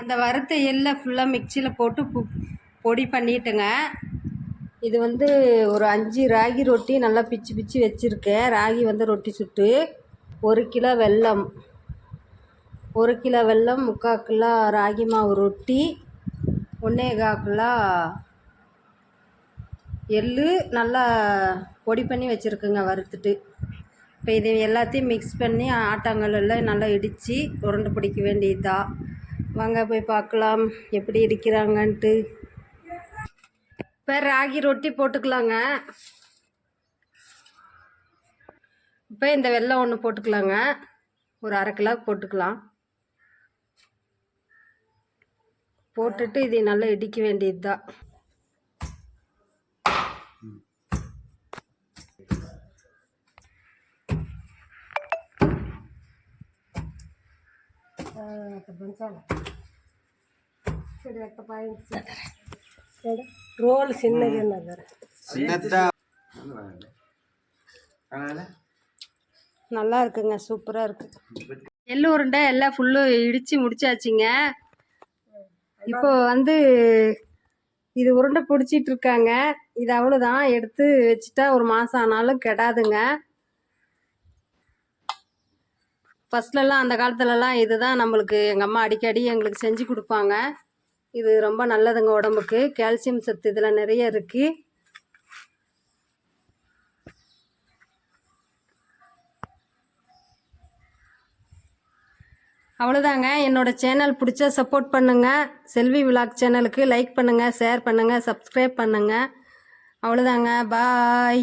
அந்த வறுத்த எள்ளை ஃபுல்லாக மிக்சியில் போட்டு பு பொடி பண்ணிட்டுங்க. இது வந்து ஒரு அஞ்சு ராகி ரொட்டி நல்லா பிச்சு பிச்சு வச்சுருக்கேன். ராகி வந்து ரொட்டி சுட்டு ஒரு கிலோ வெல்லம் ஒரு கிலோ வெல்லம் முக்கால் கிலோ ராகி மாவு ரொட்டி ஒன்றே கிலோ எள்ளு நல்லா பொடி பண்ணி வச்சுருக்குங்க வறுத்துட்டு. இப்போ இது எல்லாத்தையும் மிக்ஸ் பண்ணி ஆட்டாங்கல்லில் நல்லா இடித்து உருண்டை பிடிக்க வேண்டியதுதான். வாங்க போய் பார்க்கலாம். எப்படி இடிக்கிறாங்கன்ட்டு இப்போ ராகி ரொட்டி போட்டுக்கலாங்க. இப்போ இந்த வெள்ளம் ஒன்று போட்டுக்கலாங்க. ஒரு அரை கிலோ போட்டுக்கலாம். போட்டுட்டு இதை நல்லா இடிக்க வேண்டியது தான் రోల్ చిన్నది நல்லா இருக்குங்க சூப்பராக இருக்கு எள்ளு உருண்டை எல்லாம் ஃபுல்லு இடித்து முடிச்சாச்சுங்க. இப்போ வந்து இது உருண்டை பிடிச்சிட்டு இருக்காங்க. இது அவ்வளோதான் எடுத்து வச்சுட்டா ஒரு மாதம் ஆனாலும் கெடாதுங்க. ஃபஸ்ட்லலாம் அந்த காலத்துலலாம் இதுதான் நம்மளுக்கு எங்கள் அம்மா அடிக்கடி எங்களுக்கு செஞ்சு கொடுப்பாங்க. இது ரொம்ப நல்லதுங்க உடம்புக்கு. கால்சியம் சத்து இதில் நிறைய இருக்குது அவ்வளோதாங்க என்னோட சேனல் பிடிச்சா சப்போர்ட் பண்ணுங்கள் செல்வி விலாக் சேனலுக்கு லைக் பண்ணுங்கள் ஷேர் பண்ணுங்கள் சப்ஸ்கிரைப் பண்ணுங்கள் அவ்வளோதாங்க பாய்